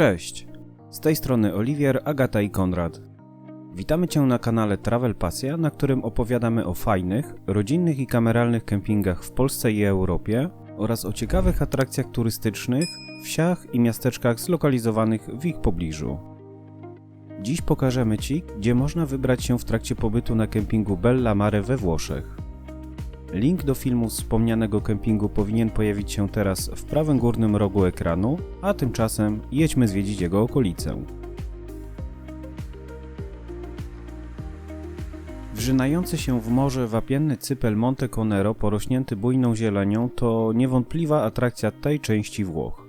Cześć! Z tej strony Oliwier, Agata i Konrad. Witamy Cię na kanale Travel Pasja, na którym opowiadamy o fajnych, rodzinnych i kameralnych kempingach w Polsce i Europie oraz o ciekawych atrakcjach turystycznych, wsiach i miasteczkach zlokalizowanych w ich pobliżu. Dziś pokażemy Ci, gdzie można wybrać się w trakcie pobytu na kempingu Bella Mare we Włoszech. Link do filmu wspomnianego kempingu powinien pojawić się teraz w prawym górnym rogu ekranu, a tymczasem jedźmy zwiedzić jego okolicę. Wrzynający się w morze wapienny cypel Monte Conero porośnięty bujną zielenią to niewątpliwa atrakcja tej części Włoch.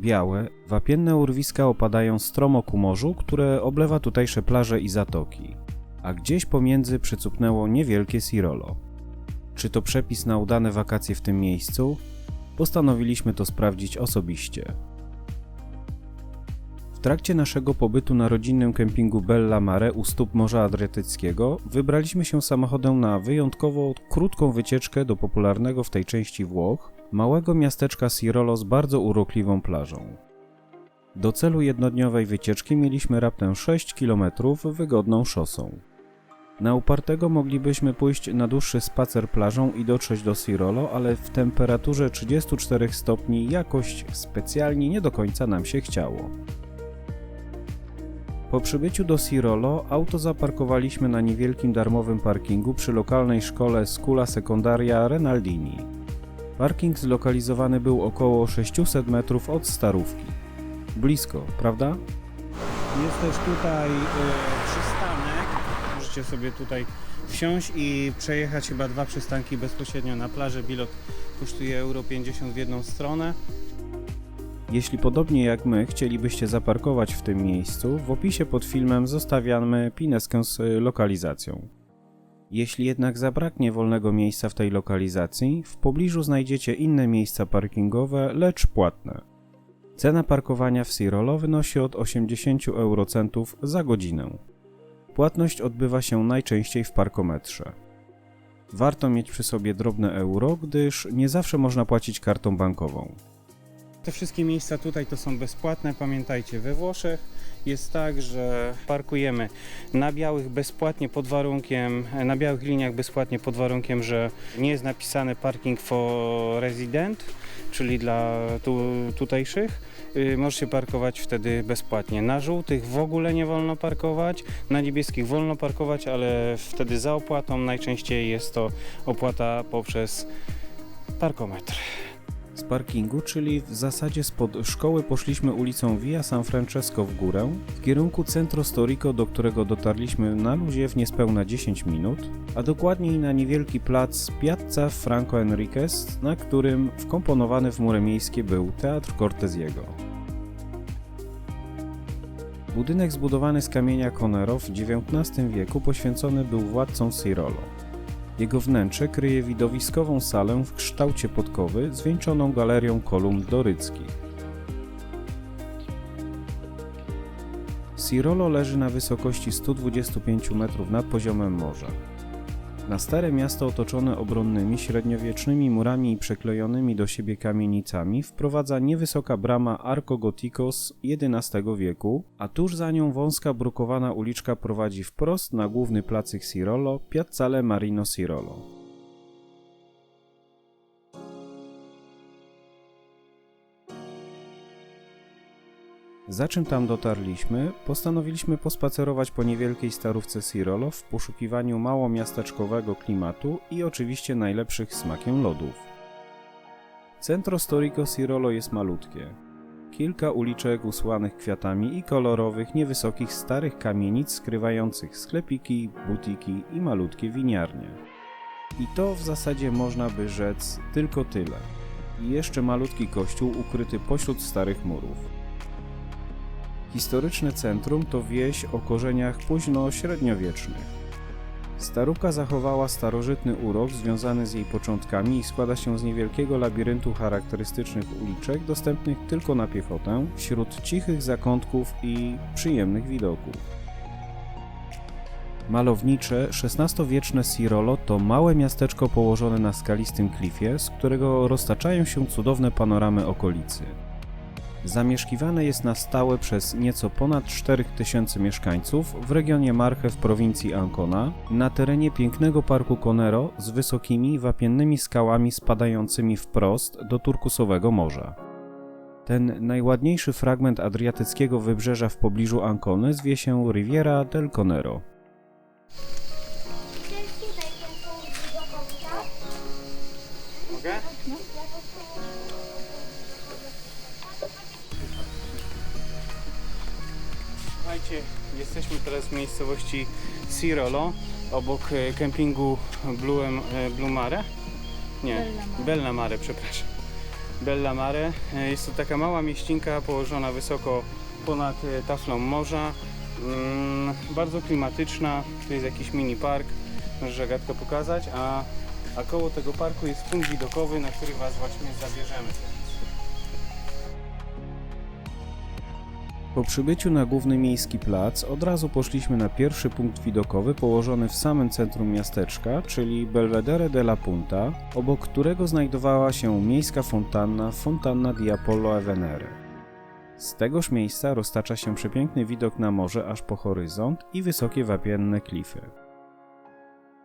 Białe, wapienne urwiska opadają stromo ku morzu, które oblewa tutejsze plaże i zatoki, a gdzieś pomiędzy przycupnęło niewielkie Sirolo. Czy to przepis na udane wakacje w tym miejscu? Postanowiliśmy to sprawdzić osobiście. W trakcie naszego pobytu na rodzinnym kempingu Bella Mare u stóp Morza Adriatyckiego wybraliśmy się samochodem na wyjątkowo krótką wycieczkę do popularnego w tej części Włoch małego miasteczka Sirolo z bardzo urokliwą plażą. Do celu jednodniowej wycieczki mieliśmy raptem 6 km wygodną szosą. Na upartego moglibyśmy pójść na dłuższy spacer plażą i dotrzeć do Sirolo, ale w temperaturze 34 stopni jakoś specjalnie nie do końca nam się chciało. Po przybyciu do Sirolo auto zaparkowaliśmy na niewielkim darmowym parkingu przy lokalnej szkole Skula Secondaria Renaldini. Parking zlokalizowany był około 600 metrów od starówki. Blisko, prawda? Jest też tutaj y, przystanek. Możecie sobie tutaj wsiąść i przejechać chyba dwa przystanki bezpośrednio na plażę. Bilot kosztuje euro 50 w jedną stronę. Jeśli podobnie jak my chcielibyście zaparkować w tym miejscu, w opisie pod filmem zostawiamy pineskę z y, lokalizacją. Jeśli jednak zabraknie wolnego miejsca w tej lokalizacji, w pobliżu znajdziecie inne miejsca parkingowe, lecz płatne. Cena parkowania w Sirolo wynosi od 80 eurocentów za godzinę. Płatność odbywa się najczęściej w parkometrze. Warto mieć przy sobie drobne euro, gdyż nie zawsze można płacić kartą bankową. Te wszystkie miejsca tutaj to są bezpłatne. Pamiętajcie, we Włoszech jest tak, że parkujemy na białych bezpłatnie pod warunkiem, na białych liniach bezpłatnie pod warunkiem, że nie jest napisane parking for resident, czyli dla tu, tutejszych. Y, Możesz się parkować wtedy bezpłatnie. Na żółtych w ogóle nie wolno parkować, na niebieskich wolno parkować, ale wtedy za opłatą. Najczęściej jest to opłata poprzez parkometr. Z parkingu, czyli w zasadzie spod szkoły poszliśmy ulicą Via San Francesco w górę, w kierunku Centro Storico, do którego dotarliśmy na luzie w niespełna 10 minut, a dokładniej na niewielki plac Piazza Franco Enriquez, na którym wkomponowany w mury miejskie był Teatr Cortesiego. Budynek zbudowany z kamienia Conero w XIX wieku poświęcony był władcom Sirolo. Jego wnętrze kryje widowiskową salę w kształcie podkowy zwieńczoną galerią kolumn doryckich. Sirolo leży na wysokości 125 metrów nad poziomem morza. Na stare miasto otoczone obronnymi średniowiecznymi murami i przeklejonymi do siebie kamienicami wprowadza niewysoka brama Arco Gotico z XI wieku, a tuż za nią wąska brukowana uliczka prowadzi wprost na główny placyk Sirolo, Piazzale Marino Sirolo. Za czym tam dotarliśmy, postanowiliśmy pospacerować po niewielkiej starówce Sirolo w poszukiwaniu mało miasteczkowego klimatu i oczywiście najlepszych smakiem lodów. Centro Storico Sirolo jest malutkie. Kilka uliczek usłanych kwiatami i kolorowych, niewysokich starych kamienic skrywających sklepiki, butiki i malutkie winiarnie. I to w zasadzie można by rzec tylko tyle. I jeszcze malutki kościół ukryty pośród starych murów. Historyczne centrum to wieś o korzeniach późno-średniowiecznych. Starówka zachowała starożytny urok związany z jej początkami i składa się z niewielkiego labiryntu charakterystycznych uliczek dostępnych tylko na piechotę, wśród cichych zakątków i przyjemnych widoków. Malownicze, XVI-wieczne Sirolo to małe miasteczko położone na skalistym klifie, z którego roztaczają się cudowne panoramy okolicy. Zamieszkiwane jest na stałe przez nieco ponad 4000 mieszkańców w regionie Marche w prowincji Ancona, na terenie pięknego parku Conero z wysokimi, wapiennymi skałami spadającymi wprost do turkusowego morza. Ten najładniejszy fragment adriatyckiego wybrzeża w pobliżu Ancony zwie się Riviera del Conero. Słuchajcie, jesteśmy teraz w miejscowości Cirolo, obok e, kempingu Blue, Blue Mare. Nie, Bella Mare, przepraszam. Bella Mare. E, Jest to taka mała mieścinka położona wysoko ponad e, taflą morza. Mm, bardzo klimatyczna. Tu jest jakiś mini park. Możesz Agatka pokazać, a a koło tego parku jest punkt widokowy, na który Was właśnie zabierzemy. Po przybyciu na główny miejski plac od razu poszliśmy na pierwszy punkt widokowy położony w samym centrum miasteczka, czyli Belvedere de la Punta, obok którego znajdowała się miejska fontanna Fontanna di Apollo e Venere. Z tegoż miejsca roztacza się przepiękny widok na morze aż po horyzont i wysokie wapienne klify.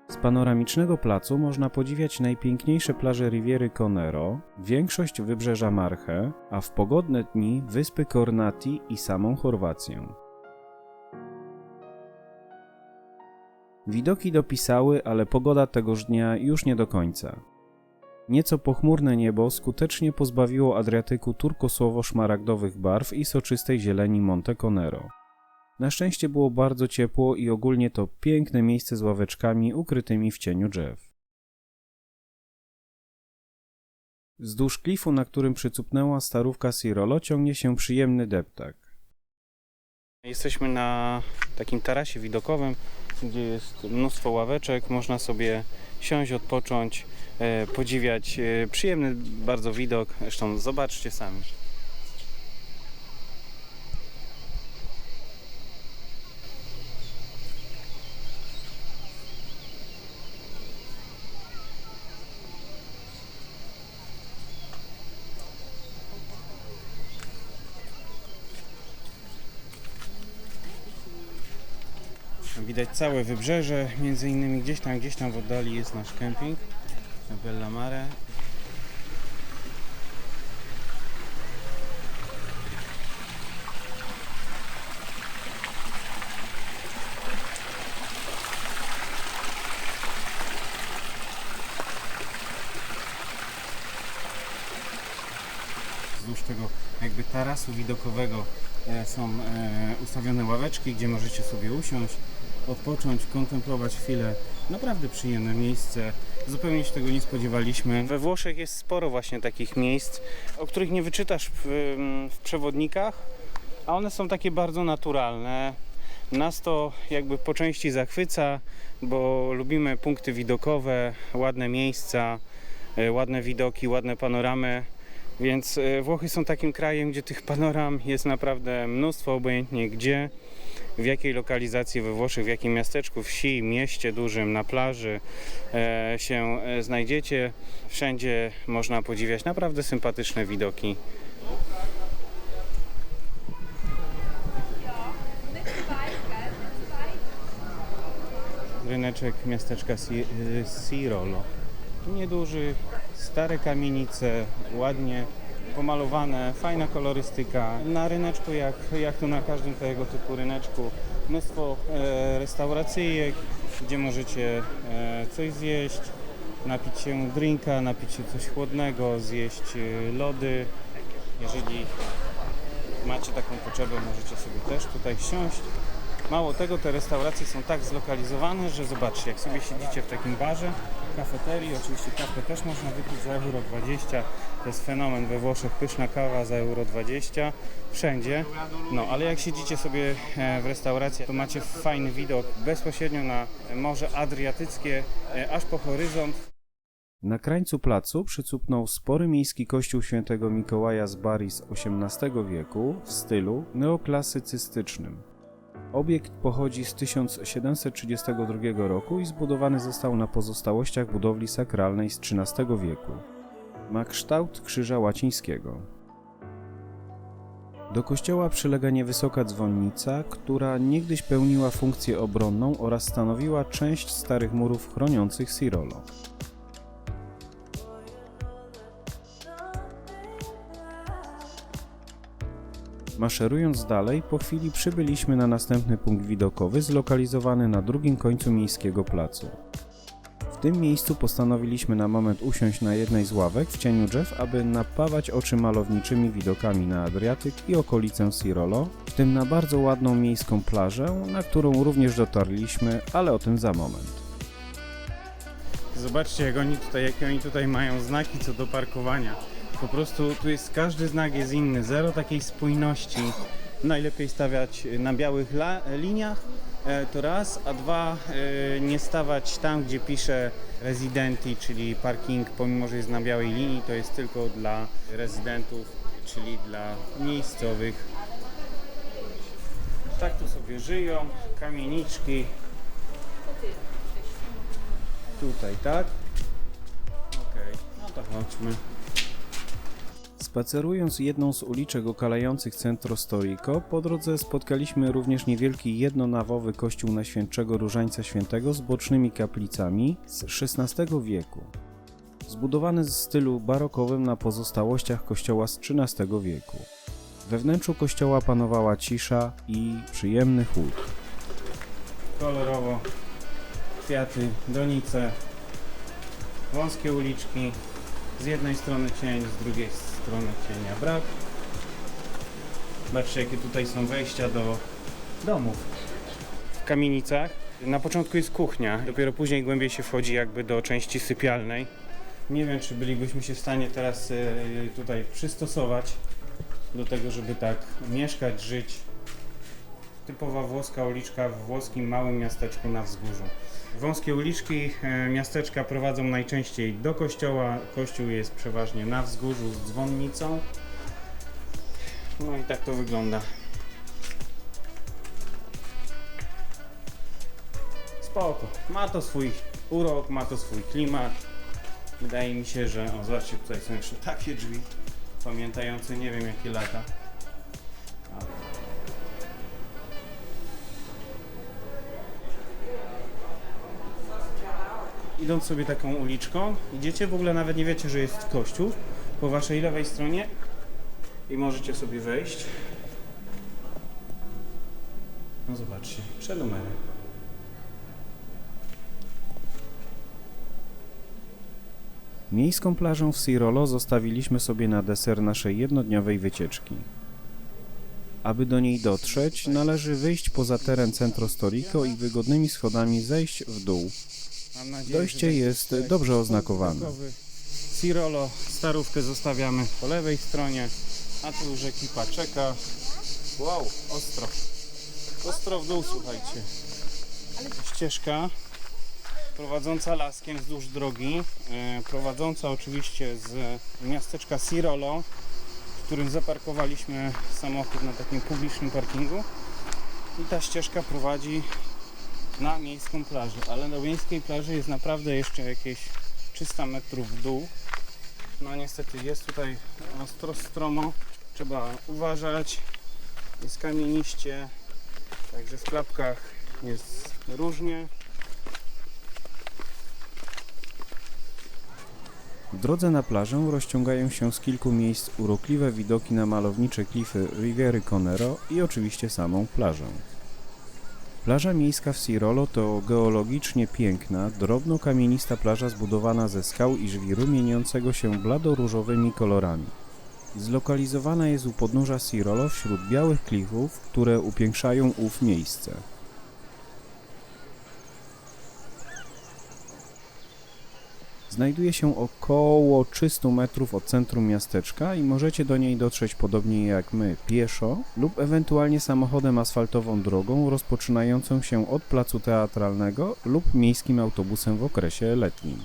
Z panoramicznego placu można podziwiać najpiękniejsze plaże Riviery Conero, większość wybrzeża Marche, a w pogodne dni wyspy Kornati i samą Chorwację. Widoki dopisały, ale pogoda tegoż dnia już nie do końca. Nieco pochmurne niebo skutecznie pozbawiło Adriatyku turkosłowo-szmaragdowych barw i soczystej zieleni Monte Conero. Na szczęście było bardzo ciepło i ogólnie to piękne miejsce z ławeczkami ukrytymi w cieniu drzew. Wzdłuż klifu, na którym przycupnęła starówka Sirolo, ciągnie się przyjemny deptak. Jesteśmy na takim tarasie widokowym, gdzie jest mnóstwo ławeczek. Można sobie siąść, odpocząć, e, podziwiać e, przyjemny bardzo widok. Zresztą zobaczcie sami. Widać całe wybrzeże, między innymi gdzieś tam, gdzieś tam w oddali jest nasz kemping Bella Mare. Wzdłuż tego jakby tarasu widokowego e, są e, ustawione ławeczki, gdzie możecie sobie usiąść, odpocząć, kontemplować chwilę. Naprawdę przyjemne miejsce. Zupełnie się tego nie spodziewaliśmy. We Włoszech jest sporo właśnie takich miejsc, o których nie wyczytasz w, w przewodnikach, a one są takie bardzo naturalne. Nas to jakby po części zachwyca, bo lubimy punkty widokowe, ładne miejsca, e, ładne widoki, ładne panoramy. Więc e, Włochy są takim krajem, gdzie tych panoram jest naprawdę mnóstwo, obojętnie gdzie, w jakiej lokalizacji we Włoszech, w jakim miasteczku, wsi, mieście dużym, na plaży e, się e, znajdziecie. Wszędzie można podziwiać naprawdę sympatyczne widoki. Ryneczek miasteczka Si- Sirolo. Nieduży, stare kamienice, ładnie pomalowane, fajna kolorystyka. Na ryneczku, jak, jak tu na każdym tego typu ryneczku, mnóstwo e, restauracyjek, gdzie możecie e, coś zjeść, napić się drinka, napić się coś chłodnego, zjeść e, lody. Jeżeli macie taką potrzebę, możecie sobie też tutaj siąść. Mało tego, te restauracje są tak zlokalizowane, że zobaczcie, jak sobie siedzicie w takim barze, kafeterii, oczywiście kawę też można wypić za euro 20, to jest fenomen we Włoszech, pyszna kawa za euro 20, wszędzie, no ale jak siedzicie sobie e, w restauracji, to macie fajny widok bezpośrednio na Morze Adriatyckie, e, aż po horyzont, Na krańcu placu przycupnął spory miejski kościół świętego Mikołaja z Bari z XVIII wieku w stylu neoklasycystycznym. Obiekt pochodzi z 1732 roku i zbudowany został na pozostałościach budowli sakralnej z XIII wieku. Ma kształt krzyża łacińskiego. Do kościoła przylega niewysoka dzwonnica, która niegdyś pełniła funkcję obronną oraz stanowiła część starych murów chroniących Sirolo. Maszerując dalej, po chwili przybyliśmy na następny punkt widokowy zlokalizowany na drugim końcu miejskiego placu. W tym miejscu postanowiliśmy na moment usiąść na jednej z ławek w cieniu drzew, aby napawać oczy malowniczymi widokami na Adriatyk i okolicę Sirolo, w tym na bardzo ładną miejską plażę, na którą również dotarliśmy, ale o tym za moment. Zobaczcie, jak oni tutaj, jakie oni tutaj mają znaki co do parkowania. Po prostu tu jest każdy znak jest inny, zero takiej spójności. Najlepiej stawiać na białych liniach, e, to raz, a dwa e, nie stawać tam, gdzie pisze residenti, czyli parking, pomimo że jest na białej linii, to jest tylko dla rezydentów, czyli dla miejscowych. Tak tu sobie żyją, kamieniczki. Tutaj, tak? Okej, no to chodźmy. Spacerując jedną z uliczek okalających centro Storico, po drodze spotkaliśmy również niewielki jednonawowy kościół Najświętszego Różańca Świętego z bocznymi kaplicami z XVI wieku. Zbudowany w stylu barokowym na pozostałościach kościoła z XIII wieku. We wnętrzu kościoła panowała cisza i przyjemny chłód. kolorowo, kwiaty, donice, wąskie uliczki, z jednej strony cień, z drugiej strony cienia brak. Zobaczcie jakie tutaj są wejścia do domów. W kamienicach na początku jest kuchnia, dopiero później głębiej się wchodzi jakby do części sypialnej. Nie wiem czy bylibyśmy się w stanie teraz e, tutaj przystosować do tego, żeby tak mieszkać, żyć typowa włoska uliczka w włoskim małym miasteczku na wzgórzu. Wąskie uliczki e, miasteczka prowadzą najczęściej do kościoła. Kościół jest przeważnie na wzgórzu z dzwonnicą. No i tak to wygląda. Spoko. Ma to swój urok, ma to swój klimat. Wydaje mi się, że... O, zobaczcie, tutaj są jeszcze takie drzwi, pamiętające nie wiem jakie lata. Idąc sobie taką uliczką, idziecie, w ogóle nawet nie wiecie, że jest kościół po waszej lewej stronie i możecie sobie wejść. No zobaczcie, przenumery. Miejską plażą w Sirolo zostawiliśmy sobie na deser naszej jednodniowej wycieczki. Aby do niej dotrzeć, należy wyjść poza teren Centro Storico i wygodnymi schodami zejść w dół. Dojście jest dobrze oznakowane. Cirolo, starówkę zostawiamy po lewej stronie, a tu już ekipa czeka. Wow, ostro. Ostro w dół, słuchajcie. Ścieżka prowadząca laskiem wzdłuż drogi, e, prowadząca oczywiście z miasteczka Sirolo, w którym zaparkowaliśmy samochód na takim publicznym parkingu. I ta ścieżka prowadzi na miejską plażę, ale do miejskiej plaży jest naprawdę jeszcze jakieś 300 metrów w dół. No niestety jest tutaj ostro stromo, trzeba uważać, jest kamieniście, także w klapkach jest różnie. W drodze na plażę rozciągają się z kilku miejsc urokliwe widoki na malownicze klify Riviery Conero i oczywiście samą plażę. Plaża miejska w Sirolo to geologicznie piękna, drobno-kamienista plaża zbudowana ze skał i żwiru mieniącego się blado-różowymi kolorami. Zlokalizowana jest u podnóża Sirolo wśród białych klifów, które upiększają ów miejsce. Znajduje się około 300 metrów od centrum miasteczka i możecie do niej dotrzeć podobnie jak my pieszo lub ewentualnie samochodem asfaltową drogą rozpoczynającą się od placu teatralnego lub miejskim autobusem w okresie letnim.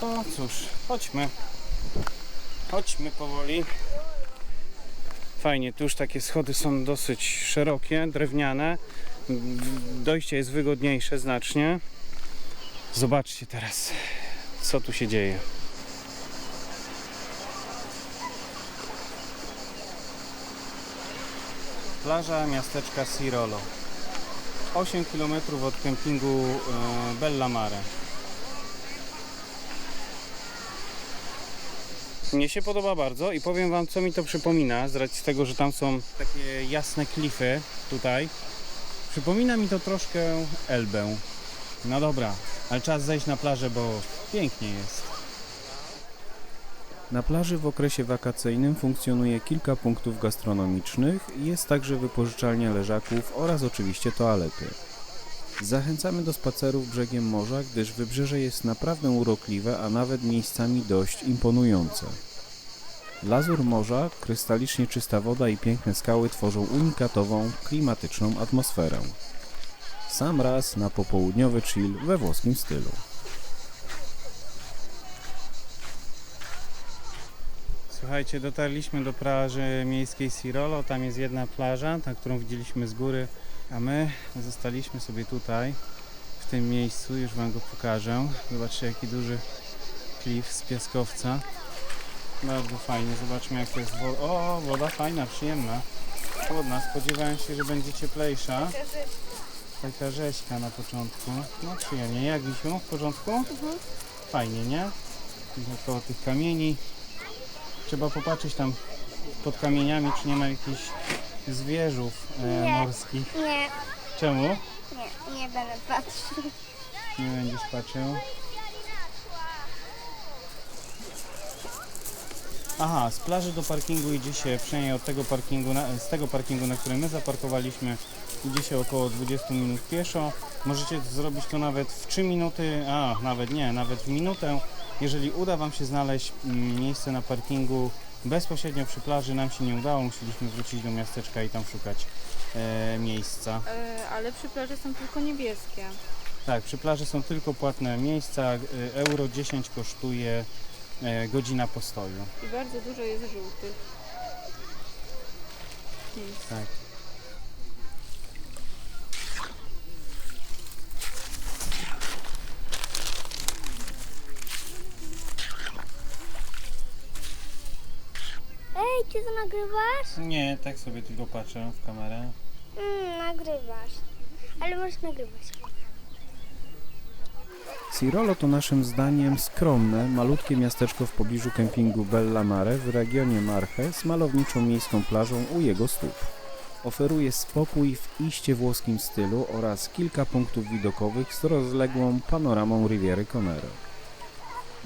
To cóż, chodźmy. Chodźmy powoli. Fajnie, tu już takie schody są dosyć szerokie, drewniane. Dojście jest wygodniejsze znacznie. Zobaczcie teraz, co tu się dzieje. Plaża miasteczka Sirolo. 8 km od kempingu e, Bella Mare. Mnie się podoba bardzo i powiem Wam, co mi to przypomina, z racji tego, że tam są takie jasne klify tutaj. Przypomina mi to troszkę Elbę. No dobra, ale czas zejść na plażę, bo pięknie jest. Na plaży w okresie wakacyjnym funkcjonuje kilka punktów gastronomicznych, jest także wypożyczalnia leżaków oraz oczywiście toalety. Zachęcamy do spacerów brzegiem morza, gdyż wybrzeże jest naprawdę urokliwe, a nawet miejscami dość imponujące. Lazur morza, krystalicznie czysta woda i piękne skały tworzą unikatową, klimatyczną atmosferę. Sam raz na popołudniowy chill we włoskim stylu. Słuchajcie, dotarliśmy do plaży miejskiej Sirolo. Tam jest jedna plaża, ta, którą widzieliśmy z góry, a my zostaliśmy sobie tutaj, w tym miejscu. Już Wam go pokażę. Zobaczcie, jaki duży klif z piaskowca. Bardzo fajnie. Zobaczmy, jak to jest woda. O, woda fajna, przyjemna. Chłodna. Spodziewałem się, że będzie cieplejsza. Taka rzeźka na początku. No przyjemnie. Jak Wisiu? W porządku? Fajnie, nie? Koło tych kamieni. Trzeba popatrzeć tam pod kamieniami, czy nie ma jakichś zwierzów e, Nie. morskich. Nie, Czemu? nie, nie będę patrzył. Nie będziesz patrzył. Aha, z plaży do parkingu idzie się, przynajmniej od tego parkingu, na, z tego parkingu, na którym my zaparkowaliśmy, idzie się około 20 minut pieszo. Możecie zrobić to nawet w 3 minuty, a nawet nie, nawet w minutę. Jeżeli uda Wam się znaleźć mm, miejsce na parkingu bezpośrednio przy plaży, nam się nie udało, musieliśmy wrócić do miasteczka i tam szukać e, miejsca. E, ale przy plaży są tylko niebieskie. Tak, przy plaży są tylko płatne miejsca. y, Euro 10 kosztuje e, godzina postoju. I bardzo dużo jest żółtych. Miejsc. Tak. Ej, ty to nagrywasz? Nie, tak sobie tylko patrzę w kamerę. Mm, nagrywasz. Ale możesz nagrywać. Cirolo to naszym zdaniem skromne, malutkie miasteczko w pobliżu kempingu Bella Mare w regionie Marche z malowniczą miejską plażą u jego stóp. Oferuje spokój w iście włoskim stylu oraz kilka punktów widokowych z rozległą panoramą Riviery Conero.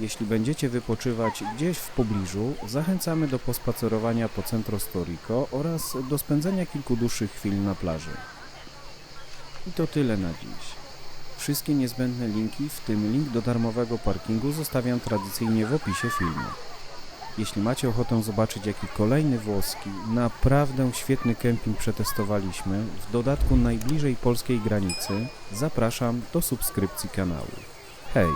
Jeśli będziecie wypoczywać gdzieś w pobliżu, zachęcamy do pospacerowania po Centro Storico oraz do spędzenia kilku dłuższych chwil na plaży. I to tyle na dziś. Wszystkie niezbędne linki, w tym link do darmowego parkingu, zostawiam tradycyjnie w opisie filmu. Jeśli macie ochotę zobaczyć jaki kolejny włoski, naprawdę świetny kemping przetestowaliśmy, w dodatku najbliżej polskiej granicy, zapraszam do subskrypcji kanału. Hej!